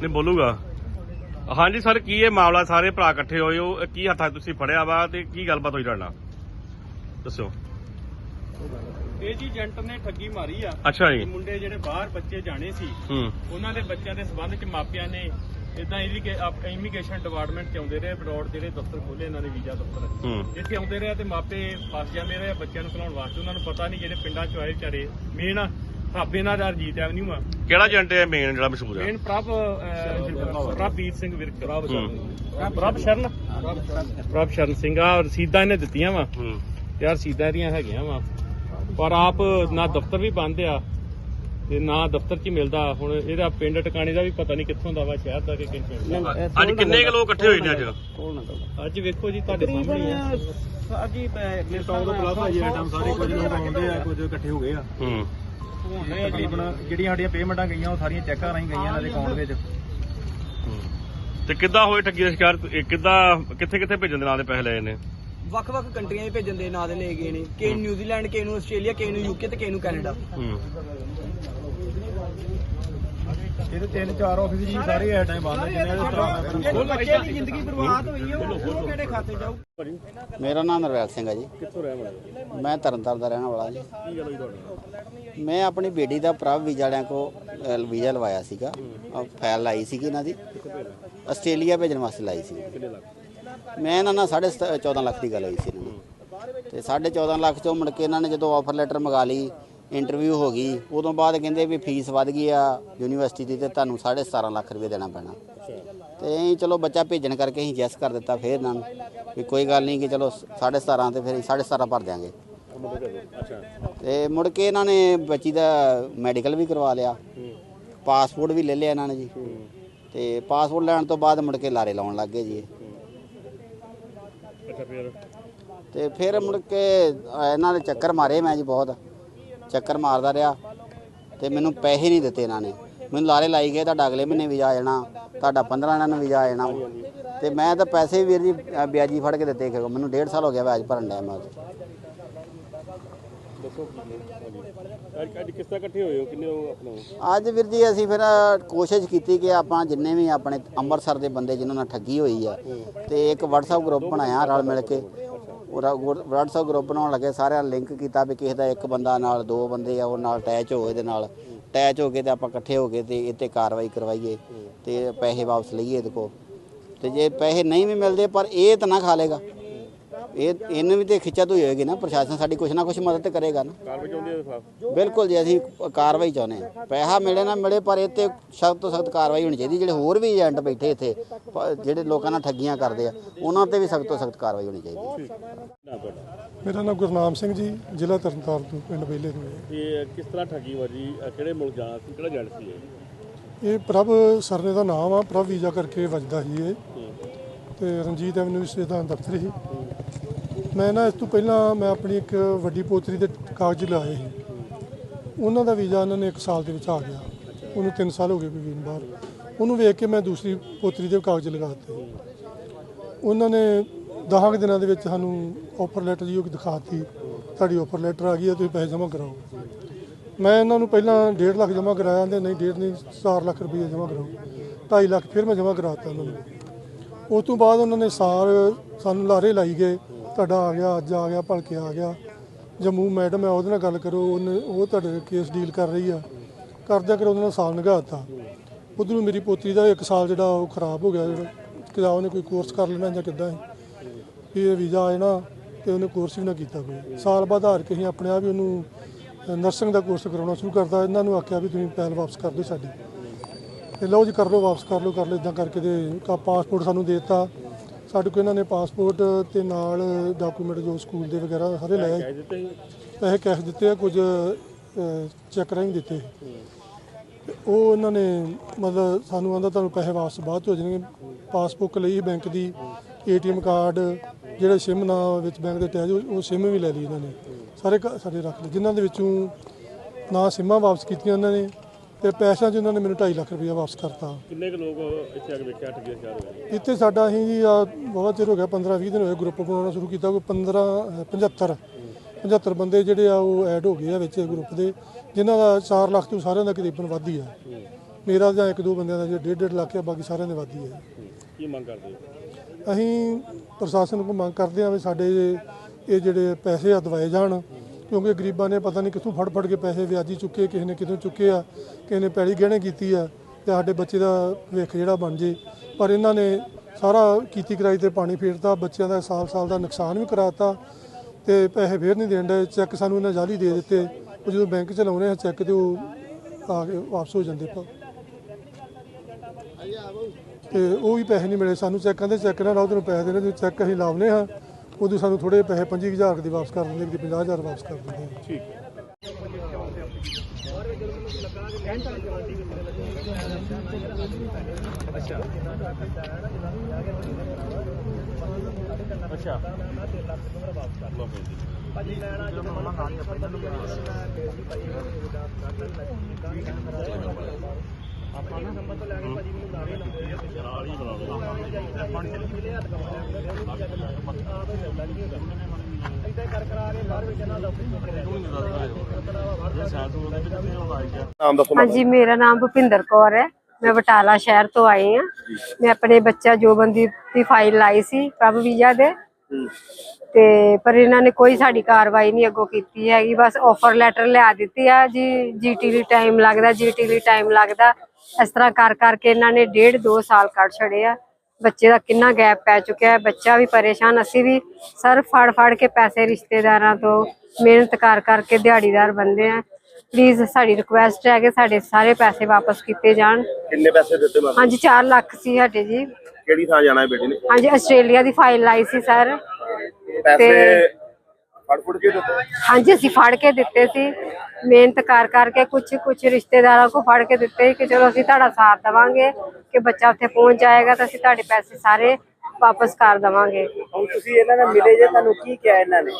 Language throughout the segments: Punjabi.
ਨਹੀਂ ਬੋਲੂਗਾ। ਹਾਂਜੀ ਸਰ ਕੀ ਇਹ ਮਾਮਲਾ ਸਾਰੇ ਭਰਾ ਇਕੱਠੇ ਹੋਏ ਹੋ? ਕੀ ਹੱਥਾਂ ਤੁਸੀਂ ਫੜਿਆ ਵਾ ਤੇ ਕੀ ਗੱਲਬਾਤ ਹੋਈ ਤੁਹਾਡੇ ਦੱਸੋ। ਇਹ ਜੀ ਏਜੰਟ ਨੇ ਠੱਗੀ ਮਾਰੀ ਆ। ਅੱਛਾ ਜੀ। ਮੁੰਡੇ ਜਿਹੜੇ ਬਾਹਰ ਬੱਚੇ ਜਾਣੇ ਸੀ ਹੂੰ। ਉਹਨਾਂ ਦੇ ਬੱਚਿਆਂ ਦੇ ਸਬੰਧ ਚ ਮਾਪਿਆਂ ਨੇ ਇਦਾਂ ਇਮੀਗ੍ਰੇਸ਼ਨ ਡਿਪਾਰਟਮੈਂਟ ਚ ਆਉਂਦੇ ਰਹੇ ਬਰੋਡ ਜਿਹੜੇ ਦਫ਼ਤਰ ਖੋਲੇ ਇਹਨਾਂ ਦੇ ਵੀਜ਼ਾ ਦਫ਼ਤਰ। ਇੱਥੇ ਆਉਂਦੇ ਰਹੇ ਤੇ ਮਾਪੇ ਫਸ ਜਾਂਦੇ ਰਹੇ ਬੱਚਿਆਂ ਨੂੰ ਖਿਲਾਉਣ ਵਾਸਤੇ। ਉਹਨਾਂ ਨੂੰ ਪਤਾ ਨਹੀਂ ਜਿਹੜੇ ਪਿੰਡਾਂ ਚ ਆਏ ਵਿਚਾਰੇ। ਮੇਨ ਹਾਬੇ ਨਾਲ ਰਜੀਤ ਐਵਨਿਊ ਆ ਕਿਹੜਾ ਏਜੰਟ ਹੈ ਮੇਨ ਜਿਹੜਾ ਮਸ਼ਹੂਰ ਹੈ ਮੇਨ ਪ੍ਰਭ ਅਹ, ਪ੍ਰਭਵੀਰ ਸਿੰਘ ਵਿਰਕ ਪ੍ਰਭ ਹੂੰ। ਪ੍ਰਭ ਸ਼ਰਨ? ਪ੍ਰਭ ਸ਼ਰਨ ਸਿੰਘ ਆ ਰਸੀਦਾਂ ਇਹਨੇ ਦਿੱਤੀਆਂ ਵਾ। ਹੂੰ। ਯਾਰ ਰਸੀਦਾਂ ਇਹਦੀਆਂ ਹੈਗੀਆਂ ਵਾ। ਪਰ ਆਪ ਨਾ ਦਫ਼ਤਰ ਵੀ ਬੰਦ ਆ ਤੇ ਨਾ ਦਫ਼ਤਰ 'ਚ ਹੀ ਮਿਲਦਾ। ਹੁਣ ਇਹਦਾ ਪਿੰਡ ਟਿਕਾਣੇ ਦਾ ਵੀ ਪਤਾ ਨਹੀਂ ਕਿੱਥੋਂ ਦਾ ਵਾ ਸ਼ਹਿਰ ਦਾ ਕਿ ਦਾ। ਅੱਜ ਕਿੰਨੇ ਕੁ ਲੋਕ ਇਕੱਠੇ ਹੋਏ ਨੇ ਅੱਜ? ਅੱਜ ਵੇਖੋ ਜੀ ਤੁਹਾਡੇ ਸਾਹਮਣੇ ਹੀ ਆ। ਸਾਜੀ ਅਗਲੇ 100 ਤੋਂ ਪਲੱਸ ਆ ਜੀ ਆਈਟਮ ਸਾਰੇ ਕੁਝ ਲੋਕ ਆਉਂਦੇ ਆ ਕੁਝ ਇਕੱਠੇ ਹੋ ਗਏ ਆ। ਹੂੰ। ਤਕਰੀਬਨ ਜਿਹੜੀਆਂ ਸਾਡੀਆਂ ਪੇਮੈਂਟਾਂ ਗਈਆਂ ਉਹ ਸਾਰੀਆਂ ਚੈੱਕਾਂ ਰਾਹੀਂ ਗਈਆਂ ਇਹਨਾਂ ਦੇ ਅਕਾਊਂਟ ਵਿੱਚ। ਹੂੰ। ਤੇ ਕਿੱਦਾਂ ਹੋਏ ਠੱਗੀ ਦਾ ਸ਼ਿਕਾਰ? ਇਹ ਕਿੱਦਾਂ ਕਿੱਥੇ ਕਿੱਥੇ ਭੇਜਣ ਦੇ ਨਾਂ ਦੇ ਪੈਸੇ ਲਏ ਨੇ? ਵੱਖ-ਵੱਖ ਕੰਟਰੀਆਂ 'ਚ ਭੇਜਣ ਦੇ ਨਾਂ ਦੇ ਲੈ ਗਏ ਨੇ। ਕਿ ਨਿਊਜ਼ੀਲੈਂਡ ਕਿ ਨੂੰ ਆਸਟ੍ਰੇਲੀਆ ਕਿ ਨੂੰ ਯੂਕੇ ਤੇ ਕਿ ਨੂੰ ਕੈਨੇਡਾ। ਇਹਦੇ ਤਿੰਨ ਚਾਰ ਆਫਿਸ ਜੀ ਸਾਰੇ ਆਈਟਮ ਬੰਦ ਆ ਜਿੰਨੇ ਦੇ ਤਰ੍ਹਾਂ ਬੱਚੇ ਦੀ ਜ਼ਿੰਦਗੀ ਬਰਬਾਦ ਹੋਈ ਹੈ ਉਹ ਕਿਹੜੇ ਖਾਤੇ ਜਾਊ? ਮੇਰਾ ਨਾਮ ਨਰਵੈਲ ਸਿੰਘ ਹੈ ਜੀ। ਕਿੱਥੋਂ ਰਹਿ ਵਾਲਾ? ਮੈਂ ਤਰਨਤਾਰਨ ਦਾ ਰਹਿਣ ਵਾਲਾ ਜੀ। ਕੀ ਗੱਲ ਹੋਈ ਤੁਹਾਡੀ? ਮੈਂ ਆਪਣੀ ਬੇਟੀ ਦਾ ਪ੍ਰਭ ਵੀਜ਼ਾ ਵਾਲਿਆਂ ਕੋ ਵੀਜ਼ਾ ਲਵਾਇਆ ਸੀਗਾ। ਅ, ਫਾਈਲ ਲਾਈ ਸੀਗੀ ਇਹਨਾਂ ਦੀ। ਆਸਟ੍ਰੇਲੀਆ ਭੇਜਣ ਵਾਸਤੇ ਲਾਈ ਸੀ। ਮੈਂ ਇਹਨਾਂ ਨਾਲ ਸਾਢੇ ਸਤ- 14 ਲੱਖ ਦੀ ਗੱਲ ਹੋਈ ਸੀ ਇਹਨਾਂ ਨਾਲ। ਤੇ ਸਾਢੇ 14 ਲੱਖ ਚੋਂ ਮੁੜ ਕੇ ਇਹਨਾਂ ਨੇ ਜਦੋਂ ਆਫਰ ਲੈਟਰ ਮੰਗਾ ਲਈ ਇੰਟਰਵਿਊ ਹੋ ਗਈ ਉਦੋਂ ਬਾਅਦ ਕਹਿੰਦੇ ਵੀ ਫੀਸ ਵੱਧ ਗਈ ਆ ਯੂਨੀਵਰਸਿਟੀ ਦੀ ਤੇ ਤੁਹਾਨੂੰ ਸਾਢੇ 17 ਲੱਖ ਰੁਪਏ ਦੇਣਾ ਪੈਣਾ। ਤੇ ਅਸੀਂ ਚਲੋ ਬੱਚਾ ਭੇਜਣ ਕਰਕੇ ਅਸੀਂ ਜੈਸ ਕਰ ਦਿੱਤਾ ਫੇਰ ਇਹਨਾਂ ਨੂੰ ਵੀ ਕੋਈ ਗੱਲ ਨਹੀਂ ਕਿ ਚਲੋ ਸਾਢੇ 17 ਤੇ ਫਿਰ ਅਸੀਂ ਸਾਢੇ 17 ਭਰ ਦਿਆਂਗੇ। ਤੇ ਮੁੜ ਕੇ ਇਹਨਾਂ ਨੇ ਬੱਚੀ ਦਾ ਮੈਡੀਕਲ ਵੀ ਕਰਵਾ ਲਿਆ। ਪਾਸਪੋਰਟ ਵੀ ਲੈ ਲਿਆ ਇਹਨਾਂ ਨੇ ਜੀ। ਤੇ ਪਾਸਪੋਰਟ ਲੈਣ ਤੋਂ ਬਾਅਦ ਮੁੜ ਕੇ ਲਾਰੇ ਲਾਉਣ ਲੱਗ ਗਏ ਜੀ ਤੇ ਫਿਰ ਮੁੜ ਕੇ ਇਹਨਾਂ ਨੇ ਚੱਕਰ ਮਾਰੇ ਮੈਂ ਜੀ ਬਹੁਤ। ਚੱਕਰ ਮਾਰਦਾ ਰਿਹਾ। ਤੇ ਮੈਨੂੰ ਪੈਸੇ ਨਹੀਂ ਦਿੱਤੇ ਇਹਨਾਂ ਨੇ। ਮੈਨੂੰ ਲਾਰੇ ਲਾਈ ਗਏ ਤੁਹਾਡਾ ਅਗਲੇ ਮਹੀਨੇ ਵੀਜ਼ਾ ਆ ਜਾਣਾ ਤੁਹਾਡਾ 15 ਇਹਨਾਂ ਨੂੰ ਵੀਜ਼ਾ ਆ ਜਾਣਾ। ਤੇ ਮੈਂ ਤਾਂ ਪੈਸੇ ਵੀ ਵੀਰ ਜੀ ਵਿਆਜੀ ਫੜ ਕੇ ਦਿੱਤੇ ਕਿ ਮੈਨੂੰ 1.5 ਸਾਲ ਹੋ ਗਿਆ ਵਿਆਜ ਭਰਨ ਡਿਆ ਮੈਂ। ਦੱਸੋ ਅੱਜ ਅੱਜ ਕਿਸ ਤਰ੍ਹਾਂ ਇਕੱਠੇ ਹੋਏ ਹੋ? ਕਿੰਨੇ ਹੋ ਆਪਣਾ? ਅੱਜ ਵੀਰ ਜੀ ਅਸੀਂ ਫਿਰ ਕੋਸ਼ਿਸ਼ ਕੀਤੀ ਕਿ ਆਪਾਂ ਜਿੰਨੇ ਵੀ ਆਪਣੇ ਅੰਮ੍ਰਿਤਸਰ ਦੇ ਬੰਦੇ ਜਿਨ੍ਹਾਂ ਨਾਲ ਠੱਗੀ ਹੋਈ ਆ, ਤੇ ਇੱਕ WhatsApp ਗਰੁੱਪ ਬਣਾਇਆ ਰਲ ਮਿਲ ਕੇ। WhatsApp ਗਰੁੱਪ ਬਣਾਉਣ ਲੱਗੇ, ਸਾਰਿਆਂ ਲਿੰਕ ਕੀਤਾ ਵੀ ਕਿਸੇ ਦਾ ਇੱਕ ਬੰਦਾ ਨਾਲ ਦੋ ਬੰਦੇ ਆ, ਉਹ ਨਾਲ ਅਟੈਚ ਹੋਏ ਇਹਦੇ ਨਾਲ। ਅਟੈਚ ਹੋ ਕੇ ਤੇ ਆਪਾਂ ਇਕੱਠੇ ਹੋ ਕੇ ਤੇ ਇੱਥੇ ਕਾਰਵਾਈ ਕਰਵਾਈਏ ਤੇ ਪੈਸੇ ਵਾਪਸ ਲਈਏ ਇਹਦੇ ਕੋ ਤੇ ਜੇ ਪੈਸੇ ਨਹੀਂ ਵੀ ਮਿਲਦੇ, ਪਰ ਇਹ ਤਾਂ ਨਾ ਖਾ ਲੇਗਾ। ਇਹ ਇਹਨੂੰ ਵੀ ਤੇ ਖਿੱਚਾ ਤੋਂ ਹੋਏਗੀ ਨਾ ਪ੍ਰਸ਼ਾਸਨ ਸਾਡੀ ਕੁਛ ਨਾ ਕੁਛ ਮਦਦ ਕਰੇਗਾ ਨਾ। ਕਾਰਵਾਈ ਚਾਹੁੰਦੇ ਹੋ ਸਾਫ਼ ਬਿਲਕੁਲ ਜੀ ਅਸੀਂ ਕਾਰਵਾਈ ਚਾਹੁੰਦੇ ਹਾਂ। ਪੈਸਾ ਮਿਲੇ ਨਾ ਮਿਲੇ ਪਰ ਇਹ ਤੇ ਸਖਤ ਤੋਂ ਸਖਤ ਕਾਰਵਾਈ ਹੋਣੀ ਚਾਹੀਦੀ ਜਿਹੜੇ ਹੋਰ ਵੀ ਏਜੰਟ ਬੈਠੇ ਇੱਥੇ ਪ- ਜਿਹੜੇ ਲੋਕਾਂ ਨਾਲ ਠੱਗੀਆਂ ਕਰਦੇ ਆ ਉਹਨਾਂ ਤੇ ਵੀ ਸਖਤ ਤੋਂ ਸਖਤ ਕਾਰਵਾਈ ਹੋਣੀ ਚਾਹੀਦੀ। ਨਾ ਤੁਹਾਡਾ। ਮੇਰਾ ਨਾਮ ਗੁਰਨਾਮ ਸਿੰਘ ਜੀ ਜ਼ਿਲ੍ਹਾ ਤਰਨਤਾਰਨ ਤੋਂ ਪਿੰਡ ਬੇਲੇ ਤੋਂ ਹੈ। ਇਹ ਕਿਸ ਤਰ੍ਹਾਂ ਠੱਗੀ ਵਾਜੀ ਅਹ ਕਿਹੜੇ ਮੁਲਕ ਜਾਣਾ ਸੀ ਕਿਹੜਾ ਏਜੰਟ ਸੀ ਇਹ? ਇਹ ਪ੍ਰਭ ਸਰਨੇ ਦਾ ਨਾਮ ਆ ਪ੍ਰਭ ਵੀਜ਼ਾ ਕਰਕੇ ਵੱਜਦਾ ਸੀ ਇਹ। ਤੇ ਰਣਜੀਤ ਐਵਨਿਊ ਸੇ ਦਾ ਦਫ਼ਤਰ ਸੀ। ਮੈਂ ਨਾ ਇਸ ਤੋਂ ਪਹਿਲਾਂ ਮੈਂ ਆਪਣੀ ਇੱਕ ਵੱਡੀ ਪੋਤਰੀ ਦੇ ਕਾਗਜ਼ ਲਾਏ ਸੀ। ਉਹਨਾਂ ਦਾ ਵੀਜ਼ਾ ਉਹਨਾਂ ਨੇ 1 ਸਾਲ ਦੇ ਵਿੱਚ ਆ ਗਿਆ। ਉਹਨੂੰ 3 ਸਾਲ ਹੋ ਗਏ ਵੀ ਬਾਹਰ। ਉਹਨੂੰ ਵੇਖ ਕੇ ਮੈਂ ਦੂਸਰੀ ਪੋਤਰੀ ਦੇ ਕਾਗਜ਼ ਲਗਾ ਦਿੱਤੇ। ਉਹਨਾਂ ਨੇ 10 ਦਿਨਾਂ ਦੇ ਵਿੱਚ ਸਾਨੂੰ ਆਫਰ ਲੈਟਰ ਜੀ ਉਹ ਦਿਖਾਤੀ ਤੁਹਾਡੀ ਆਫਰ ਲੈਟਰ ਆ ਗਈ ਹੈ ਤੁਸੀਂ ਪੈਸੇ ਜਮ੍ਹਾਂ ਕਰਾਓ। ਮੈਂ ਇਹਨਾਂ ਨੂੰ ਪਹਿਲਾਂ 1.5 ਲੱਖ ਜਮ੍ਹਾਂ ਕਰਾਇਆ ਤੇ ਨਹੀਂ 1.5 ਨਹੀਂ 4 ਲੱਖ ਰੁਪਏ ਜਮ੍ਹਾਂ ਕਰਾਓ। 2.5 ਲੱਖ ਫਿਰ ਮੈਂ ਜਮ੍ਹਾਂ ਕਰਾਤਾ ਉਹਨਾਂ ਨੂੰ। ਉਸ ਤੋਂ ਬਾਅਦ ਉਹਨਾਂ ਨੇ ਸਾਰ ਸਾਨੂੰ ਲਾਰੇ ਲਾਈ ਗਏ। ਤੁਹਾਡਾ ਆ ਗਿਆ, ਅੱਜ ਆ ਗਿਆ, ਭਲਕੇ ਆ ਗਿਆ। ਜੰਮੂ ਮੈਡਮ ਹੈ, ਉਹਦੇ ਨਾਲ ਗੱਲ ਕਰੋ, ਉਹਨੇ ਉਹ ਤੁਹਾਡੇ ਕੇਸ ਡੀਲ ਕਰ ਰਹੀ ਆ। ਕਰਦਿਆਂ ਕਰ ਉਹਦੇ ਨਾਲ ਸਾਲ ਨਿਗਾਹਤਾ ਉਧਰੋਂ ਮੇਰੀ ਪੋਤੀ ਦਾ ਇੱਕ ਸਾਲ ਜਿਹੜਾ ਉਹ ਖਰਾਬ ਹੋ ਗਿਆ, ਜਿਹੜਾ ਕਿਦਾ ਉਹਨੇ ਕੋਈ ਕੋਰਸ ਕਰ ਲੈਣਾ ਜਾਂ ਕਿੱਦਾਂ ਵੀ ਇਹ ਵੀਜ਼ਾ ਆਏ ਨਾ, ਤੇ ਉਹਨੇ ਕੋਰਸ ਵੀ ਨਾ ਕੀਤਾ ਕੋਈ। ਸਾਲ ਬਾਅਦ ਹਾਰ ਕੇ ਅਸੀਂ ਆਪਣੇ ਆਪ ਹੀ ਉਹਨੂੰ ਨਰਸਿੰਗ ਦਾ ਕੋਰਸ ਕਰਾਉਣਾ ਸ਼ੁਰੂ ਕਰਦਾ ਇਹਨਾਂ ਨੂੰ ਆਖਿਆ ਵੀ ਤੁਸੀਂ ਪੈਲ ਵਾਪਸ ਕਰ ਦਿਓ ਸਾਡੀ। ਤੇ ਲਓ ਜੀ, ਕਰ ਲਓ, ਵਾਪਸ ਕਰ ਲਓ ਕਰ ਲਓ ਇਦਾਂ ਕਰਕੇ ਤੇ ਪਾਸਪੋਰਟ ਸਾਨੂੰ ਦੇ ਦਿੱਤਾ। ਸਾਡੇ ਕੋਲ ਇਹਨਾਂ ਨੇ ਪਾਸਪੋਰਟ ਤੇ ਨਾਲ ਡਾਕੂਮੈਂਟ ਜੋ ਸਕੂਲ ਦੇ ਵਗੈਰਾ ਸਾਰੇ ਲੈ ਆਏ ਕਹਿ ਦਿੱਤੇ ਸੀ? ਪੈਸੇ ਕੈਸ਼ ਦਿੱਤੇ ਆ ਕੁਝ ਚੈੱਕ ਰਾਹੀਂ ਦਿੱਤੇ ਤੇ ਉਹ ਇਹਨਾਂ ਨੇ ਮਤਲਬ ਸਾਨੂੰ ਆਂਦਾ ਤੁਹਾਨੂੰ ਪੈਸੇ ਵਾਪਸ ਬਾਅਦ ਚ ਹੋ ਜਾਣਗੇ। ਪਾਸਬੁੱਕ ਲਈ ਬੈਂਕ ਦੀ ਏਟੀਐਮ ਕਾਰਡ ਜਿਹੜੇ ਸਿਮ ਨਾਲ ਵਿੱਚ ਬੈਂਕ ਦੇ ਅਟੈਚ ਉਹ ਸਿਮ ਵੀ ਲੈ ਲਈ ਇਹਨਾਂ ਨੇ। ਸਾਰੇ ਸਾਡੇ ਰੱਖ ਲਏ। ਜਿਨ੍ਹਾਂ ਦੇ ਵਿੱਚੋਂ ਨਾ ਸਿਮਾਂ ਵਾਪਸ ਕੀਤੀਆਂ ਉਹਨਾਂ ਨੇ ਤੇ ਪੈਸਿਆਂ 'ਚ ਉਹਨਾਂ ਨੇ ਮੈਨੂੰ 2.5 ਲੱਖ ਰੁਪਏ ਵਾਪਸ ਕਰਤਾ। ਕਿੰਨੇ ਕੁ ਲੋਕ ਇੱਥੇ ਆ ਕੇ ਵੇਖਿਆ ਠੱਗੀ ਦਾ ਸ਼ਿਕਾਰ ਹੋਏ ਇੱਥੇ ਸਾਡਾ ਅਸੀਂ ਜੀ ਆ ਬਹੁਤ ਚਿਰ ਹੋ ਗਿਆ 15 20 ਦਿਨ ਹੋਏ ਗਰੁੱਪ ਬਣਾਉਣਾ ਸ਼ੁਰੂ ਕੀਤਾ ਕੋਈ 15 ਅਹ 75 75 ਬੰਦੇ ਜਿਹੜੇ ਆ ਉਹ ਐਡ ਹੋ ਗਏ ਆ ਵਿੱਚ ਗਰੁੱਪ ਦੇ ਜਿਨ੍ਹਾਂ ਦਾ 4 ਲੱਖ ਤੋਂ ਸਾਰਿਆਂ ਦਾ ਤਕਰੀਬਨ ਵੱਧ ਆ। ਮੇਰਾ ਜਾਂ ਇੱਕ ਦੋ ਬੰਦਿਆਂ ਦਾ ਜੇ ਡੇਢ ਡੇਢ ਲੱਖ ਹੈ ਬਾਕੀ ਸਾਰਿਆਂ ਦੇ ਵੱਧ ਹੀ ਹੈ ਕੀ ਮੰਗ ਕਰਦੇ ਅਸੀਂ ਪ੍ਰਸ਼ਾਸਨ ਕੋਲ ਮੰਗ ਕਰਦੇ ਹਾਂ ਵੀ ਸਾਡੇ ਇਹ ਜਿਹੜੇ ਪੈਸੇ ਆ ਦਵਾਏ ਜਾਣ। ਕਿਉਂਕਿ ਗਰੀਬਾਂ ਨੇ ਪਤਾ ਨਹੀਂ ਕਿੱਥੋਂ ਫੜ ਫੜ ਕੇ ਪੈਸੇ ਵਿਆਜੀ ਚੁੱਕੇ, ਕਿਸੇ ਨੇ ਕਿਤੋਂ ਚੁੱਕੇ ਆ, ਕਿਸੇ ਨੇ ਪੈੜੀ ਗਹਿਣੇ ਕੀਤੀ ਆ ਤੇ ਸਾਡੇ ਬੱਚੇ ਦਾ ਭਵਿੱਖ ਜਿਹੜਾ ਬਣ ਜੇ। ਪਰ ਇਹਨਾਂ ਨੇ ਸਾਰਾ ਕੀਤੀ ਕਰਾਈ ਤੇ ਪਾਣੀ ਫੇਰਤਾ, ਬੱਚਿਆਂ ਦਾ ਸਾਲ ਸਾਲ ਦਾ ਨੁਕਸਾਨ ਵੀ ਕਰਾਤਾ ਤੇ ਪੈਸੇ ਫੇਰ ਨਹੀਂ ਦੇਣ ਦੇ ਚੈੱਕ ਸਾਨੂੰ ਇਹਨਾਂ ਜਾਲੀ ਦੇ ਦਿੱਤੇ। ਉਹ ਜਦੋਂ ਬੈਂਕ ਚ ਲਾਉਣੇ ਆ ਚੈੱਕ ਤੇ ਉਹ ਆ ਕੇ ਵਾਪਸ ਹੋ ਜਾਂਦੇ ਪਾ ਤੇ ਉਹ ਵੀ ਪੈਸੇ ਨਹੀਂ ਮਿਲੇ ਸਾਨੂੰ। ਚੈੱਕਾਂ ਦੇ ਚੈੱਕ ਨਾਲ ਉਹਨੂੰ ਪੈਸੇ ਦੇਣੇ, ਤੇ ਚੈੱਕ ਅਸੀਂ ਲਾਉਨੇ ਹਾਂ ਉਦੋਂ ਸਾਨੂੰ ਥੋੜੇ ਪੈਸੇ 25000 ਦੀ ਵਾਪਸ ਕਰ ਦਿੰਦੇ ਕਿ 50000 ਵਾਪਸ ਕਰ ਦਿੰਦੇ ਆ। ਠੀਕ। ਅੱਛਾ। ਨਾਮ ਦੱਸੋ ਹਾਂਜੀ, ਮੇਰਾ ਨਾਮ ਭੁਪਿੰਦਰ ਕੌਰ ਹੈ। ਮੈਂ ਬਟਾਲਾ ਸ਼ਹਿਰ ਤੋਂ ਆਈ ਹਾਂ। ਮੈਂ ਆਪਣੇ ਬੱਚਾ ਜੋਬੰਦੀ ਦੀ ਫਾਈਲ ਲਾਈ ਸੀ, ਪ੍ਰਭ ਵੀਜ਼ਾ ਦੇ। ਤੇ ਪਰ ਇਹਨਾਂ ਨੇ ਕੋਈ ਸਾਡੀ ਕਾਰਵਾਈ ਨਹੀਂ ਅੱਗੋਂ ਕੀਤੀ ਹੈਗੀ। ਬਸ ਆਫਰ ਲੈਟਰ ਲਿਆ ਦਿੱਤੀ ਆ ਜੀ ਜੀਟੀ ਲਈ ਟਾਈਮ ਲੱਗਦਾ ਜੀਟੀ ਲਈ ਟਾਈਮ ਲੱਗਦਾ। ਇਸ ਤਰ੍ਹਾਂ ਕਰ ਕਰਕੇ ਇਹਨਾਂ ਨੇ ਡੇਢ ਦੋ ਸਾਲ ਕੱਢ ਛੜੇ ਆ। ਬੱਚੇ ਦਾ ਕਿੰਨਾ ਗੈਪ ਪੈ ਚੁੱਕਿਆ ਹੈ ਬੱਚਾ ਵੀ ਪਰੇਸ਼ਾਨ ਅਸੀਂ ਵੀ ਸਰ ਫੜ ਫੜ ਕੇ ਪੈਸੇ ਰਿਸ਼ਤੇਦਾਰਾਂ ਤੋਂ ਮਿਹਨਤ ਕਰ ਕਰਕੇ ਦਿਹਾੜੀਦਾਰ ਬੰਦੇ ਆ ਪਲੀਜ਼ ਸਾਡੀ ਰਿਕੁਐਸਟ ਹੈ ਕਿ ਸਾਡੇ ਸਾਰੇ ਪੈਸੇ ਵਾਪਸ ਕੀਤੇ ਜਾਣ। ਕਿੰਨੇ ਪੈਸੇ ਦਿੱਤੇ ਮੈਂ ਹਾਂਜੀ 4 ਲੱਖ ਸੀ ਸਾਡੇ ਜੀ। ਕਿਹੜੀ ਥਾਂ ਜਾਣਾ ਹੈ ਬੇਟੀ ਨੇ? ਹਾਂਜੀ ਆਸਟ੍ਰੇਲੀਆ ਦੀ ਫਾਈਲ ਲਾਈ ਸੀ ਸਰ। ਪੈਸੇ ਫੜ ਕੇ ਦਿੱਤੇ? ਹਾਂਜੀ ਅਸੀਂ ਫੜ ਕੇ ਦਿੱਤੇ ਸੀ। ਮਿਹਨਤ ਕਰ ਕਰਕੇ ਕੁਝ ਕੁਝ ਰਿਸ਼ਤੇਦਾਰਾਂ ਕੋ ਫੜ ਕੇ ਦਿੱਤੇ ਕਿ ਚਲੋ ਅਸੀਂ ਤੁਹਾਡਾ ਸਾਥ ਦੇਵਾਂਗੇ ਕਿ ਬੱਚਾ ਉੱਥੇ ਪਹੁੰਚ ਜਾਏਗਾ ਤਾਂ ਅਸੀਂ ਤੁਹਾਡੇ ਪੈਸੇ ਸਾਰੇ ਵਾਪਸ ਕਰ ਦੇਵਾਂਗੇ। ਹੁਣ ਤੁਸੀਂ ਇਹਨਾਂ ਨਾਲ ਮਿਲੇ ਜੇ ਤੁਹਾਨੂੰ ਕੀ ਕਿਹਾ ਇਹਨਾਂ ਨੇ?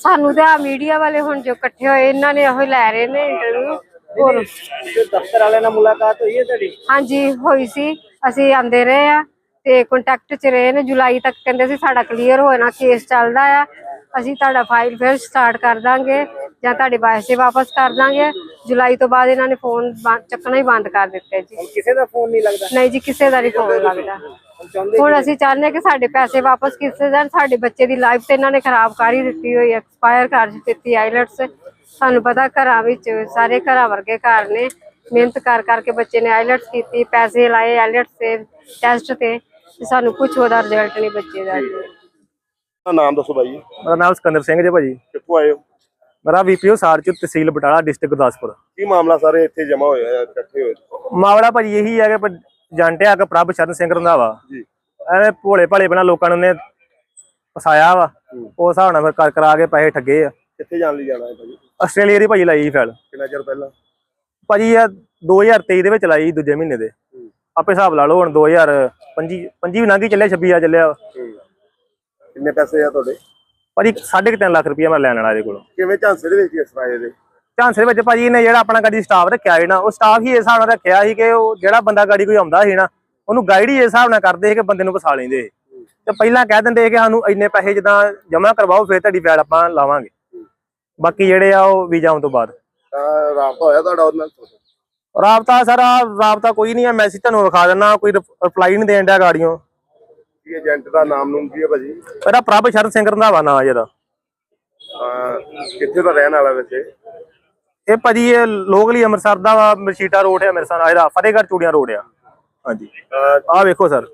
ਸਾਨੂੰ ਤਾਂ ਆ ਮੀਡੀਆ ਵਾਲੇ ਹੁਣ ਜੋ ਇਕੱਠੇ ਹੋਏ ਇਹਨਾਂ ਨੇ ਉਹ ਲੈ ਰਹੇ ਨੇ ਇੰਟਰਵਿਊ ਹੋਰ ਦਫ਼ਤਰ ਵਾਲਿਆਂ ਨਾਲ ਮੁਲਾਕਾਤ ਹੋਈ ਹੈ ਤੁਹਾਡੀ? ਹਾਂਜੀ ਹੋਈ ਸੀ। ਅਸੀਂ ਆਂਦੇ ਰਹੇ ਆ ਤੇ ਕੰਟੈਕਟ ਚ ਰਹੇ ਨੇ। ਜੁਲਾਈ ਤੱਕ ਕਹਿੰਦੇ ਸੀ ਸਾਡਾ ਕਲੀਅਰ ਹੋਣਾ ਕੇਸ ਚੱਲਦਾ ਆ। ਅਸੀਂ ਤੁਹਾਡਾ ਫਾਈਲ ਫਿਰ ਸਟਾਰਟ ਕਰ ਦਾਂਗੇ ਜਾਂ ਤੁਹਾਡੇ ਪੈਸੇ ਵਾਪਸ ਕਰ ਦਾਂਗੇ। ਜੁਲਾਈ ਤੋਂ ਬਾਅਦ ਇਹਨਾਂ ਨੇ ਫੋਨ ਚੱਕਣਾ ਹੀ ਬੰਦ ਕਰ ਦਿੱਤੇ ਜੀ। ਹੁਣ ਕਿਸੇ ਦਾ ਫੋਨ ਨਹੀਂ ਲੱਗਦਾ? ਨਹੀਂ ਜੀ ਕਿਸੇ ਦਾ ਨਹੀਂ ਫੋਨ ਲੱਗਦਾ। ਹੁਣ ਚਾਹੁੰਦੇ ਹੁਣ ਅਸੀਂ ਚਾਹੁੰਦੇ ਕਿ ਸਾਡੇ ਪੈਸੇ ਵਾਪਸ ਕੀਤੇ ਜਾਣ ਸਾਡੇ ਬੱਚੇ ਦੀ ਲਾਈਫ ਤੇ ਇਹਨਾਂ ਨੇ ਖਰਾਬ ਕਰ ਹੀ ਦਿੱਤੀ ਹੋਈ ਐਕਸਪਾਇਰ ਕਰ ਦਿੱਤੀ ਆਈਲੈਟਸ ਸਾਨੂੰ ਪਤਾ ਘਰਾਂ ਵਿੱਚ ਸਾਰੇ ਘਰਾਂ ਵਰਗੇ ਘਰ ਨੇ। ਮਿਹਨਤ ਕਰ ਕਰਕੇ ਬੱਚੇ ਨੇ ਆਈਲੈਟਸ ਕੀਤੀ ਪੈਸੇ ਲਾਏ ਆਈਲੈਟਸ ਤੇ ਟੈਸਟ ਤੇ। ਤੇ ਸਾਨੂੰ ਕੁਝ ਉਹਦਾ ਰਿਜ਼ਲਟ ਨਹੀਂ ਬੱਚੇ ਦਾ। ਜੀ ਨਾਮ ਦੱਸੋ ਭਾਈ ਮੇਰਾ ਨਾਮ ਸਿਕੰਦਰ ਸਿੰਘ ਜੀ ਭਾਜੀ। ਕਿੱਥੋਂ ਆਏ ਹੋ? ਮੇਰਾ ਵੀਪੀਓ ਸਾਰਚ ਤਹਿਸੀਲ ਬਟਾਲਾ ਡਿਸਟ੍ਰਿਕਟ ਗੁਰਦਾਸਪੁਰ। ਕੀ ਮਾਮਲਾ ਸਾਰੇ ਇੱਥੇ ਜਮਾ ਹੋਏ ਆ ਇਕੱਠੇ ਹੋਏ? ਮਾਮਲਾ ਭਾਜੀ ਇਹੀ ਹੈ ਕਿ ਪ- ਜੰਟਿਆ ਕਿ ਪ੍ਰਭ ਸ਼ਰਨ ਸਿੰਘ ਰੰਧਾਵਾ। ਜੀ। ਐਵੇਂ ਭੋਲੇ ਭਾਲੇ ਬਣਾ ਲੋਕਾਂ ਨੂੰ ਨੇ ਫਸਾਇਆ ਵਾ। ਉਸ ਹਿਸਾਬ ਨਾਲ ਫਿਰ ਕਰ ਕਰਾ ਕੇ ਪੈਸੇ ਠੱਗੇ ਆ। ਕਿੱਥੇ ਜਾਣ ਲਈ ਜਾਣਾ ਹੈ ਭਾਜੀ? ਆਸਟ੍ਰੇਲੀਆ ਦੀ ਭਾਜੀ ਲਾਈ ਫੈਲ ਕਿੰਨਾ ਚਿਰ ਪਹਿਲਾਂ? ਭਾਜੀ ਆ 2023 ਦੇ ਵਿੱਚ ਲਾਈ ਦੂਜੇ ਮਹੀਨੇ ਦੇ। ਆਪੇ ਹਿਸਾਬ ਲਾ ਲਓ ਹੁਣ 2025 25 ਵੀ ਲੰਘੀ ਚੱਲਿਆ 26 ਆ ਚੱਲਿਆ। ਕਿੰਨੇ ਪੈਸੇ ਆ ਤੁਹਾਡੇ? ਭਾਜੀ 3.5 ਲੱਖ ਰੁਪਇਆ ਮੈਂ ਲੈਣ ਵਾਲਾ ਇਹਦੇ ਕੋਲੋਂ। ਕਿਵੇਂ ਝਾਂਸੇ ਦੇ ਵਿੱਚ ਇਸ ਝਾਂਸੇ ਦੇ ਵਿੱਚ ਭਾਜੀ ਨੇ ਜਿਹੜਾ ਆਪਣਾ ਗੱਡੀ ਸਟਾਫ ਰੱਖਿਆ ਸੀ ਨਾ ਉਹ ਸਟਾਫ ਹੀ ਇਸ ਹਿਸਾਬ ਨਾਲ ਰੱਖਿਆ ਸੀ ਕਿ ਉਹ ਜਿਹੜਾ ਬੰਦਾ ਗਾੜੀ ਕੋਈ ਆਉਂਦਾ ਸੀ ਨਾ ਉਹਨੂੰ ਗਾਈਡ ਹੀ ਇਸ ਹਿਸਾਬ ਨਾਲ ਕਰਦੇ ਸੀ ਕਿ ਬੰਦੇ ਨੂੰ ਫਸਾ ਲੈਂਦੇ ਤੇ ਪਹਿਲਾਂ ਕਹਿ ਦਿੰਦੇ ਕਿ ਸਾਨੂੰ ਇੰਨੇ ਪੈਸੇ ਜਿੱਦਾਂ ਜਮ੍ਹਾਂ ਕਰਵਾਓ ਫਿਰ ਤੁਹਾਡੀ ਫੈਲ ਆਪਾਂ ਲਾਵਾਂਗੇ। ਬਾਕੀ ਜਿਹੜੇ ਆ ਉਹ ਵੀਜ਼ਾ ਆਉਣ ਤੋਂ ਬਾਅਦ। ਰਾਬਤਾ ਹੋਇਆ ਤੁਹਾਡਾ ਉਹਦੇ ਨਾਲ? ਰਾਬਤਾ ਸਰ ਰਾਬਤਾ ਕੋਈ ਨਹੀਂ ਹੈ ਮੈਸੇਜ ਤੁਹਾਨੂੰ ਵਿਖਾ ਦਿੰਦਾ ਕੋਈ ਰਿਪਲਾਈ ਨਹੀਂ ਦੇਣ ਡਿਆ ਗਾੜੀਆਂ ਕੀ ਏਜੰਟ ਦਾ ਨਾਮ ਨੂਮ ਕੀ ਹੈ ਭਾਜੀ? ਇਹਦਾ ਪ੍ਰਭ ਸ਼ਰਨ ਸਿੰਘ ਰੰਧਾਵਾ ਨਾਂ ਜਿਹਦਾ ਤਾਂ ਕਿੱਥੇ ਦਾ ਰਹਿਣ ਵਾਲਾ ਵੈਸੇ? ਇਹ ਭਾਜੀ ਇਹ ਲੋਕਲੀ ਅੰਮ੍ਰਿਤਸਰ ਦਾ ਵਾ, ਮਰਸ਼ੀਟਾ ਰੋਡ ਹੈ ਮੇਰੇ ਸਾਹ ਇਹਦਾ ਫਤਿਹਗੜ੍ਹ ਚੂੜੀਆਂ ਰੋਡ ਆ। ਹਾਂਜੀ। ਆਹ ਵੇਖੋ ਸਰ।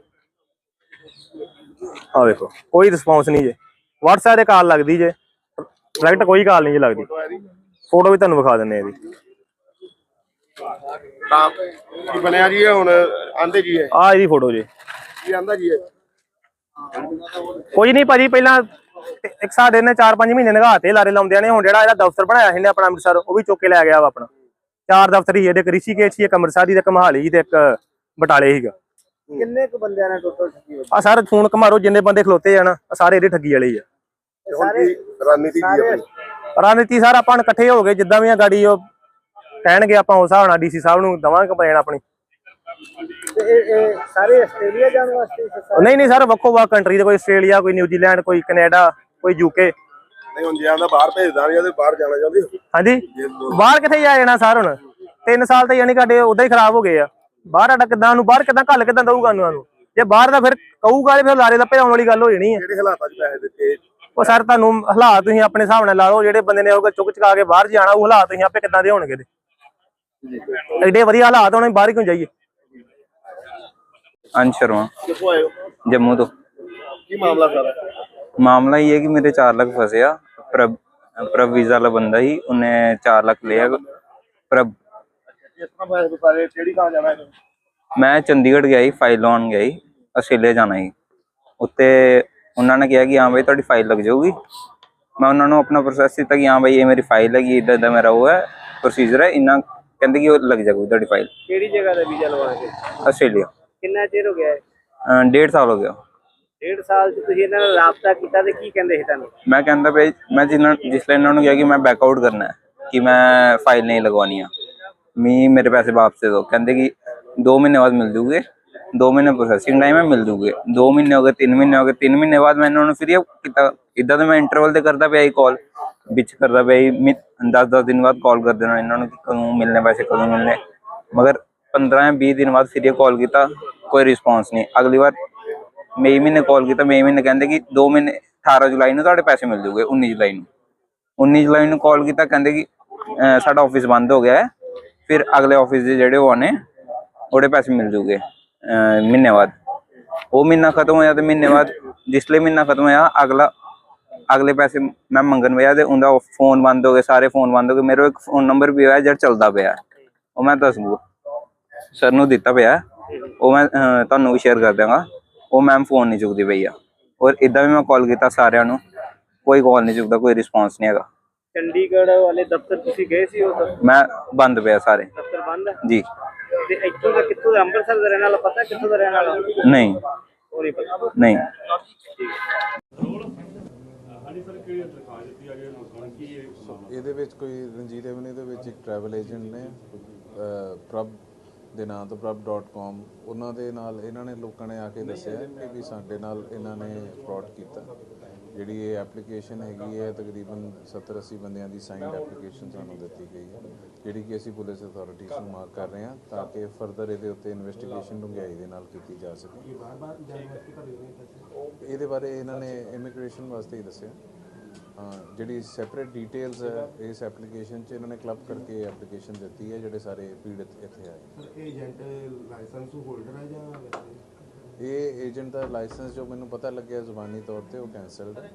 ਆਹ ਵੇਖੋ ਕੋਈ ਰਿਸਪੌਂਸ ਨਹੀਂ ਜੇ। WhatsApp ਤੇ ਕਾਲ ਲੱਗਦੀ ਜੇ। ਡਾਇਰੈਕਟ ਕੋਈ ਕਾਲ ਨਹੀਂ ਜੇ ਲੱਗਦੀ। ਫੋਟੋ ਵੀ ਤੁਹਾਨੂੰ ਵਿਖਾ ਦਿੰਨੇ ਆ ਇਹਦੀ ਤਾਂ ਕੀ ਬਣਿਆ ਜੀ ਇਹ ਹੁਣ? ਆਂਦੇ ਜੀ ਇਹ। ਆਹ ਇਹਦੀ ਫੋਟੋ ਜੇ। ਕੀ ਆਂਦਾ ਜੀ ਇਹ? ਕੋਈ ਨਹੀਂ ਭਾਜੀ ਪਹਿਲਾਂ ਇੱਕ ਸਾਡੇ ਨੇ 4-5 ਮਹੀਨੇ ਨਗਾਤੇ ਲਾਰੇ ਲਾਉਂਦਿਆਂ ਨੇ ਹੁਣ ਜਿਹੜਾ ਇਹਦਾ ਦਫ਼ਤਰ ਬਣਾਇਆ ਇਹਨੇ ਆਪਣਾ ਅੰਮ੍ਰਿਤਸਰ ਉਹ ਵੀ ਚੁੱਕ ਕੇ ਲੈ ਗਿਆ ਵਾ ਆਪਣਾ। ਚਾਰ ਦਫ਼ਤਰ ਹੀ ਇਹਦੇ ਇੱਕ ਰਿਸ਼ੀਕੇਸ਼ ਸੀ ਇੱਕ ਅੰਮ੍ਰਿਤਸਰ ਦੀ ਤੇ ਇੱਕ ਮਹਾਲੀ ਤੇ ਇੱਕ ਬਟਾਲੇ ਸੀਗਾ ਕਿੰਨੇ ਕੁ ਬੰਦਿਆਂ ਨੇ ਟੋਟਲ ਠੱਗੀ ਆ ਸਰ ਫੋਨ ਘਮਾਰੋ ਜਿੰਨੇ ਬੰਦੇ ਖਲੋਤੇ ਆ ਨਾ ਆਹ ਸਾਰੇ ਇਹਦੇ ਠੱਗੀ ਵਾਲੇ ਹੀ ਆ। ਤੇ ਹੁਣ ਕੀ ਰਣਨੀਤੀ ਕੀ ਹੈ ਆਪਣੀ? ਰਣਨੀਤੀ ਸਰ ਆਪਾਂ ਹੁਣ ਇਕੱਠੇ ਹੋ ਗਏ ਜਿੱਦਾਂ ਵੀ ਆ ਗਾੜੀ ਉਹ ਕਹਿਣਗੇ ਆਪਾਂ ਉਸ ਹਿਸਾਬ ਨਾਲ ਡੀਸੀ ਸਾਹਿਬ ਨੂੰ ਦਵਾਂਗੇ ਕੰਪਲੇਨ ਆਪਣੀ। ਤੇ ਇਹ ਇਹ ਸਾਰੇ ਆਸਟ੍ਰੇਲੀਆ ਜਾਣ ਵਾਸਤੇ ਸੀ ਸਰ? ਨਹੀਂ ਨਹੀਂ ਸਰ ਵੱਖੋ ਵੱਖ ਕੰਟਰੀ ਦੇ ਕੋਈ ਆਸਟ੍ਰੇਲੀਆ ਕੋਈ ਨਿਊਜ਼ੀਲੈਂਡ ਕੋਈ ਕੈਨੇਡਾ ਕੋਈ ਯੂਕੇ ਨਹੀਂ ਹੁਣ ਜੇ ਆਂਦਾ ਬਾਹਰ ਭੇਜਦਾ ਨਹੀਂ ਉਹਦੇ ਬਾਹਰ ਜਾਣਾ ਚਾਹੁੰਦੇ ਹੋ ਹਾਂਜੀ? ਬਾਹਰ ਕਿੱਥੇ ਜਾ ਜਾਣਾ ਸਰ ਹੁਣ? 3 ਸਾਲ ਤੇ ਯਾਨੀ ਸਾਡੇ ਉਦਾਂ ਹੀ ਖਰਾਬ ਹੋ ਗਏ ਆ। ਬਾਹਰ ਸਾਡਾ ਕਿੱਦਾਂ ਨੂੰ ਬਾਹਰ ਕਿੱਦਾਂ ਘੱਲ ਕਿੱਦਾਂ ਦਊਗਾ ਨੂੰ? ਜੇ ਬਾਹਰ ਦਾ ਫਿਰ ਕਹੂਗਾ ਤੇ ਫਿਰ ਲਾਰੇ ਦਾ ਭਜਾਉਣ ਵਾਲੀ ਗੱਲ ਹੋ ਜਾਣੀ ਹੈ ਕਿਹੜੇ ਹਾਲਾਤਾਂ 'ਚ ਪੈਸੇ ਦਿੱਤੇ? ਉਹ ਸਰ ਤੁਹਾਨੂੰ ਹਾਲਾਤ ਤੁਸੀਂ ਆਪਣੇ ਹਿਸਾਬ ਨਾਲ ਲਾ ਲਓ ਜਿਹੜੇ ਬੰਦੇ ਨੇ ਉਹ ਚੁੱਕ ਚੁਕਾ ਕੇ ਬਾਹਰ ਜਾਣਾ ਉਹ ਹਾਲਾਤ ਤੁਸੀਂ ਆਪੇ ਕਿੱਦਾਂ ਦੇ ਹੋਣਗੇ ਤੇ। ਐਡੇ ਵਧੀਆ ਹਾਲਾਤ ਹੋਣੇ ਬਾਹਰ ਕਿਉਂ ਜਾਈਏ? ਅੰਸ਼ ਸ਼ਰਮਾ ਜੰਮੂ ਤੋਂ। ਕੀ ਮਾਮਲਾ ਸਾਰਾ? ਮਾਮਲਾ ਇਹ ਹੈ ਕਿ ਮੇਰੇ 4 ਲੱਖ ਫਸਿਆ। ਪ੍ਰਭ ਪ੍ਰਭ ਵੀਜ਼ਾ ਵਾਲਾ ਬੰਦਾ ਹੀ ਉਹਨੇ 4 ਲੱਖ ਲਿਆ। ਪ੍ਰਭ। ਮੈਂ ਚੰਡੀਗੜ੍ਹ ਗਿਆ ਹੀ ਫਾਈਲ ਲਾਉਣ ਗਿਆ ਹੀ ਆਸਟ੍ਰੇਲੀਆ ਜਾਣਾ ਹੀ ਉੱਤੇ ਉਹਨਾਂ ਨੇ ਕਿਹਾ ਕਿ ਹਾਂ ਬਈ ਤੁਹਾਡੀ ਫਾਈਲ ਲੱਗ ਜਾਊਗੀ। ਮੈਂ ਉਹਨਾਂ ਨੂੰ ਆਪਣਾ ਪ੍ਰੋਸੈਸ ਦਿੱਤਾ ਕਿ ਹਾਂ ਬਈ ਇਹ ਮੇਰੀ ਫਾਈਲ ਹੈਗੀ ਇਦਾਂ ਦਾ ਮੇਰਾ ਉਹ ਹੈ ਪ੍ਰੋਸੀਜਰ ਹੈ। ਇੰਨਾ ਕਹਿੰਦੇ ਕਿ ਉਹ ਲੱਗ ਜਾਊਗੀ ਤੁਹਾਡੀ ਫਾਈਲ। ਕਿਹੜੀ ਜਗ੍ਹਾ ਦਾ ਵੀਜ਼ਾ ਲਵਾਉਣਾ ਆਸਟ੍ਰੇਲੀਆ। ਕਿੰਨਾ ਚਿਰ ਹੋ ਗਿਆ ਹੈ ਡੇਢ ਸਾਲ ਹੋ ਗਿਆ। ਡੇਢ ਸਾਲ ਚ ਤੁਸੀਂ ਇਹਨਾਂ ਨਾਲ ਰਾਬਤਾ ਕੀਤਾ ਤੇ ਕੀ ਕਹਿੰਦੇ ਸੀ ਤੁਹਾਨੂੰ? ਮੈਂ ਕਹਿੰਦਾ ਬਈ ਮੈਂ ਜਿਨ੍ਹਾਂ ਜਿਸ ਲਈ ਇਹਨਾਂ ਨੂੰ ਕਿਹਾ ਕਿ ਮੈਂ ਬੈਕ ਆਊਟ ਕਰਨਾ ਹੈ ਕਿ ਮੈਂ ਫਾਈਲ ਨਹੀਂ ਲਗਵਾਉਣੀ ਆ। ਮੀ ਮੇਰੇ ਪੈਸੇ ਵਾਪਸ ਦੇ ਦਿਓ। ਕਹਿੰਦੇ ਕਿ 2 ਮਹੀਨੇ ਬਾਅਦ ਮਿਲ ਜੂਗੇ। 2 ਮਹੀਨੇ ਪ੍ਰੋਸੈਸਿੰਗ ਟਾਈਮ ਹੈ ਮਿਲ ਜੂਗੇ। 2 ਮਹੀਨੇ ਹੋ ਗਏ 3 ਮਹੀਨੇ ਹੋ ਗਏ। 3 ਮਹੀਨੇ ਬਾਅਦ ਮੈਂ ਇਹਨਾਂ ਨੂੰ ਫਿਰ ਇਹ ਕੀਤਾ। ਇਦਾਂ ਤਾਂ ਮੈਂ ਇੰਟਰਵਲ ਤੇ ਕਰਦਾ ਪਿਆ ਹੀ ਕਾਲ ਵਿੱਚ ਕਰਦਾ ਪਿਆ ਹੀ 10-10 ਦਿਨ ਬਾਅਦ ਕਾਲ ਕਰ ਦੇਣਾ ਇਹਨਾਂ ਨੂੰ ਕਿ ਕਦੋਂ ਮਿਲਨੇ ਪੈਸੇ ਕਦੋਂ ਮਿਲਨੇ ਮਗਰ 15 ਜਾਂ 20 ਦਿਨ ਬਾਅਦ ਫਿਰ ਇਹ ਕਾਲ ਕੀਤਾ, ਕੋਈ ਰਿਸਪੌਂਸ ਨਹੀਂ। ਅਗਲੀ ਵਾਰ ਮਈ ਮਹੀਨੇ ਕਾਲ ਕੀਤਾ, ਮਈ ਮਹੀਨੇ ਕਹਿੰਦੇ ਕਿ 2 ਮਹੀਨੇ 18 ਜੁਲਾਈ ਨੂੰ ਤੁਹਾਡੇ ਪੈਸੇ ਮਿਲ ਜੂਗੇ 19 ਜੁਲਾਈ ਨੂੰ। 19 ਜੁਲਾਈ ਨੂੰ ਕਾਲ ਕੀਤਾ, ਕਹਿੰਦੇ ਕਿ ਸਾਡਾ ਆਫਿਸ ਬੰਦ ਹੋ ਗਿਆ ਹੈ, ਫਿਰ ਅਗਲੇ ਆਫਿਸ ਦੇ ਜਿਹੜੇ ਉਹ ਆਨੇ ਉਹਦੇ ਪੈਸੇ ਮਿਲ ਜੂਗੇ ਮਹੀਨੇ ਬਾਅਦ। ਉਹ ਮਹੀਨਾ ਖਤਮ ਹੋਇਆ ਤੇ ਮਹੀਨੇ ਬਾਅਦ ਜਿਸਲੇ ਮਹੀਨਾ ਖਤਮ ਹੋਇਆ, ਅਗਲਾ, ਅਗਲੇ ਪੈਸੇ ਮੈਂ ਮੰਗਣ ਪਿਆ ਤੇ ਉਹਦਾ ਫੋਨ ਬੰਦ ਹੋ ਗਏ ਸਾਰੇ ਫੋਨ ਬੰਦ ਹੋ ਗਏ। ਮੇਰੇ ਕੋਲ ਇੱਕ ਫੋਨ ਨੰਬਰ ਵੀ ਹੋਇਆ ਜਿਹੜਾ ਚੱਲਦਾ ਪਿਆ। ਉਹ ਮੈਂ ਦੱਸ ਦੂੰਗਾ ਸਰ ਨੂੰ ਦਿੱਤਾ ਪਿਆ। ਉਹ ਮੈਂ ਤੁਹਾਨੂੰ ਵੀ ਸ਼ੇਅਰ ਕਰ ਦਾਂਗਾ ਉਹ ਮੈਮ ਫੋਨ ਨਹੀਂ ਚੁੱਕਦੀ ਪਈ ਆ। ਔਰ ਇਦਾਂ ਵੀ ਮੈਂ ਕਾਲ ਕੀਤਾ ਸਾਰਿਆਂ ਨੂੰ। ਕੋਈ ਕਾਲ ਨਹੀਂ ਚੁੱਕਦਾ ਕੋਈ ਰਿਸਪੌਂਸ ਨਹੀਂ ਹੈਗਾ। ਚੰਡੀਗੜ੍ਹ ਵਾਲੇ ਦਫ਼ਤਰ ਤੁਸੀਂ ਗਏ ਸੀ ਉਹ ਦਫ਼ਤਰ? ਮੈਂ ਬੰਦ ਪਿਆ ਸਾਰੇ। ਬੰਦ? ਹੈ ਜੀ। ਤੇ ਇੱਥੋਂ ਦਾ ਕਿੱਥੋਂ ਦਾ? ਅੰਮ੍ਰਿਤਸਰ ਦਾ ਰਹਿਣ ਵਾਲਾ ਪਤਾ ਕਿੱਥੋਂ ਦਾ ਰਹਿਣ ਵਾਲਾ? ਨਹੀਂ। ਉਹ ਨਹੀਂ ਪਤਾ। ਨਹੀਂ? ਇਹਦੇ ਵਿੱਚ ਕੋਈ ਰਣਜੀਤ ਐਵਨਿਊ ਦੇ ਵਿੱਚ ਇੱਕ ਟਰੈਵਲ ਏਜੰਟ ਨੇ ਪ੍ਰਭ ਦੇ ਨਾਂ ਤੋਂ ਪ੍ਰਭ.com ਉਹਨਾਂ ਦੇ ਨਾਲ ਇਹਨਾਂ ਨੇ ਲੋਕਾਂ ਨੇ ਆ ਕੇ ਦੱਸਿਆ ਕਿ ਵੀ ਸਾਡੇ ਨਾਲ ਇਹਨਾਂ ਨੇ ਫਰਾਡ ਕੀਤਾ। ਜਿਹੜੀ ਇਹ ਐਪਲੀਕੇਸ਼ਨ ਹੈਗੀ ਹੈ, ਤਕਰੀਬਨ 70 80 ਬੰਦਿਆਂ ਦੀ ਸਾਈਨਡ ਐਪਲੀਕੇਸ਼ਨ ਸਾਨੂੰ ਦਿੱਤੀ ਗਈ ਹੈ, ਜਿਹੜੀ ਕਿ ਅਸੀਂ ਪੁਲਿਸ ਅਥਾਰਟੀਜ਼ ਨੂੰ ਮਾਰਕ ਕਰ ਰਹੇ ਹਾਂ ਤਾਂ ਕਿ ਫਰਦਰ ਇਹਦੇ ਉੱਤੇ ਇਨਵੈਸਟੀਗੇਸ਼ਨ ਡੂੰਘਾਈ ਦੇ ਨਾਲ ਕੀਤੀ ਜਾ ਸਕੇ। ਇਹਦੇ ਬਾਰੇ ਇਹਨਾਂ ਨੇ ਇਮੀਗ੍ਰੇਸ਼ਨ ਵਾਸਤੇ ਹੀ ਦੱਸਿਆ। ਜਿਹੜੀ ਸੈਪਰੇਟ ਡਿਟੇਲਸ ਇਸ ਐਪਲੀਕੇਸ਼ਨ 'ਚ ਇਹਨਾਂ ਨੇ ਕਲੱਬ ਕਰਕੇ ਐਪਲੀਕੇਸ਼ਨ ਦਿੱਤੀ ਹੈ ਜਿਹੜੇ ਸਾਰੇ ਪੀੜਤ ਇੱਥੇ ਆਏ ਏਜੰਟ ਲਾਇਸੈਂਸ ਹੋਲਡਰ ਹੈ ਜਾਂ ਇਹ ਏਜੰਟ ਦਾ ਲਾਇਸੈਂਸ ਜੋ ਮੈਨੂੰ ਪਤਾ ਲੱਗਿਆ ਜ਼ੁਬਾਨੀ ਤੌਰ ਤੇ ਉਹ ਕੈਂਸਲਡ ਹੈ।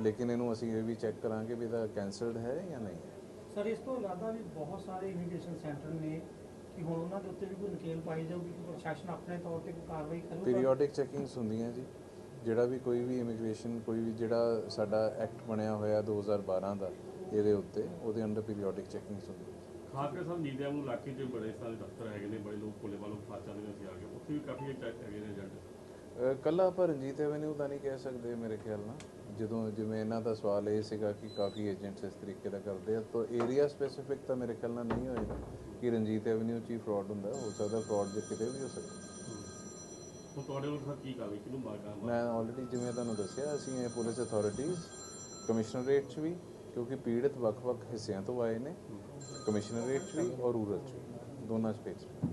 ਲੇਕਿਨ ਇਹਨੂੰ ਅਸੀਂ ਇਹ ਵੀ ਚੈੱਕ ਕਰਾਂਗੇ ਵੀ ਇਹਦਾ ਕੈਂਸਲਡ ਹੈ ਜਾਂ ਨਹੀਂ ਸਰ ਇਸ ਤੋਂ ਇਲਾਵਾ ਵੀ ਬਹੁਤ ਸਾਰੇ ਇਮੀਗ੍ਰੇਸ਼ਨ ਸੈਂਟਰ ਨੇ ਕਿ ਹੁਣ ਉਹਨਾਂ ਦੇ ਉੱਤੇ ਵੀ ਕੋਈ ਨਕੇਲ ਪਾਈ ਜਾਊਗੀ ਕਿ ਪ੍ਰਸ਼ਾਸਨ ਆਪਣੇ ਤੌਰ ਤੇ ਕੋਈ ਕਾਰਵਾਈ ਕਰੂਗਾ? ਪੀਰੀਓਡਿਕ ਚੈਕਿੰਗਸ ਹੁੰਦੀਆਂ ਜੀ। ਜਿਹੜਾ ਵੀ ਕੋਈ ਵੀ ਇਮੀਗ੍ਰੇਸ਼ਨ ਕੋਈ ਵੀ ਜਿਹੜਾ ਸਾਡਾ ਐਕਟ ਬਣਿਆ ਹੋਇਆ 2012 ਦਾ ਇਹਦੇ ਉੱਤੇ ਉਹਦੇ ਅੰਡਰ ਪੀਰੀਓਡਿਕ ਚੈਕਿੰਗਸ ਹੁੰਦੀਆਂ ਖਾਸ ਕਰਕੇ ਸਰ ਨੀਂਦਿਆਂ ਨੂੰ ਇਲਾਕੇ 'ਚ ਬੜੇ ਸਾਰੇ ਦਫ਼ਤਰ ਹੈਗੇ ਨੇ ਬੜੇ ਲੋਕ ਕੋਲੇ ਵਾਲੋਂ ਫਸ ਜਾਂਦੇ ਨੇ ਅਸੀਂ ਆ ਕੇ। ਉੱਥੇ ਵੀ ਕਾਫੀ ਹੈਗੇ ਨੇ ਏਜੰਟ ਕੱਲਾ ਆਪਾਂ ਰਣਜੀਤ ਐਵਨਿਊ ਦਾ ਨਹੀਂ ਕਹਿ ਸਕਦੇ ਮੇਰੇ ਖਿਆਲ ਨਾਲ। ਜਦੋਂ ਜਿਵੇਂ ਇਹਨਾਂ ਦਾ ਸਵਾਲ ਇਹ ਸੀਗਾ ਕਿ ਕਾਫੀ ਏਜੰਟਸ ਇਸ ਤਰੀਕੇ ਦਾ ਕਰਦੇ ਆ ਤਾਂ ਏਰੀਆ ਸਪੈਸੀਫਿਕ ਤਾਂ ਮੇਰੇ ਖਿਆਲ ਨਾਲ ਨਹੀਂ ਹੋਏਗਾ ਕਿ ਰਣਜੀਤ ਐਵਨਿਊ 'ਚ ਹੀ ਫਰਾਡ ਹੁੰਦਾ ਹੋ ਸਕਦਾ ਫਰਾਡ ਜੇ ਕਿਤੇ ਵੀ ਹੋ ਸਕਦਾ। ਹੁਣ ਤੁਹਾਡੇ ਵੱਲੋਂ ਸਰ ਕੀ ਕਾਰਵਾਈ ਕਿਹਨੂੰ ਮਾਰਕਾ ਮੈਂ ਆਲਰੇਡੀ ਜਿਵੇਂ ਤੁਹਾਨੂੰ ਦੱਸਿਆ ਅਸੀਂ ਇਹ ਪੁਲਿਸ ਅਥਾਰਟੀਜ਼ ਕਮਿਸ਼ਨਰੇਟ 'ਚ ਵੀ ਕਿਉਂਕਿ ਪੀੜਤ ਵੱਖ-ਵੱਖ ਹਿੱਸਿਆਂ ਤੋਂ ਆਏ ਨੇ ਕਮਿਸ਼ਨਰੇਟ 'ਚ ਵੀ ਔਰ ਰੂਰਲ 'ਚ ਵੀ ਦੋਨਾਂ ਸਪੇਸ 'ਚ